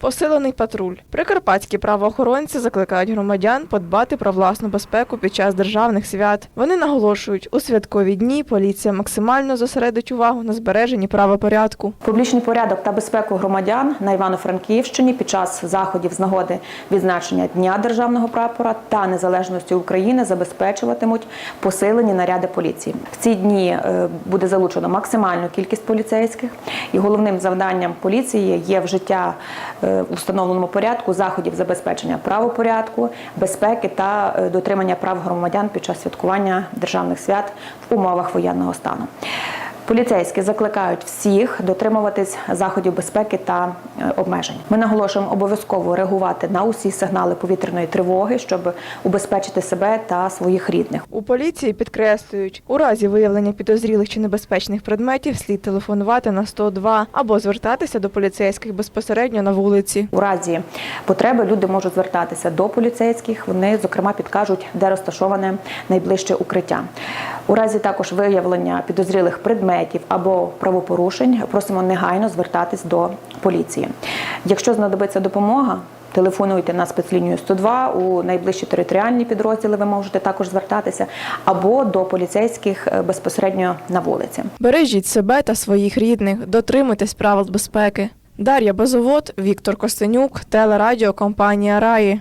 Посилений патруль. Прикарпатські правоохоронці закликають громадян подбати про власну безпеку під час державних свят. Вони наголошують, у святкові дні поліція максимально зосередить увагу на збереженні правопорядку. Публічний порядок та безпеку громадян на Івано-Франківщині під час заходів з нагоди відзначення Дня державного прапора та незалежності України забезпечуватимуть посилені наряди поліції. В ці дні е, буде залучено максимальну кількість поліцейських, і головним завданням поліції є вжиття е, в установленому порядку заходів забезпечення правопорядку, безпеки та е, дотримання прав громадян під час святкування державних свят в умовах воєнного стану. Поліцейські закликають всіх дотримуватись заходів безпеки та е, обмежень. Ми наголошуємо обов'язково реагувати на усі сигнали повітряної тривоги, щоб убезпечити себе та своїх рідних. У поліції підкреслюють, у разі виявлення підозрілих чи небезпечних предметів слід телефонувати на 102 або звертатися до поліцейських безпосередньо на вулиці. У разі потреби люди можуть звертатися до поліцейських. Вони зокрема підкажуть, де розташоване найближче укриття. У разі також виявлення підозрілих предметів або правопорушень просимо негайно звертатись до поліції. Якщо знадобиться допомога. Телефонуйте на спецлінію 102 у найближчі територіальні підрозділи. Ви можете також звертатися або до поліцейських е, безпосередньо на вулиці. Бережіть себе та своїх рідних, дотримуйтесь правил безпеки. Дар'я Безовод, Віктор Костенюк, телерадіокомпанія Раї.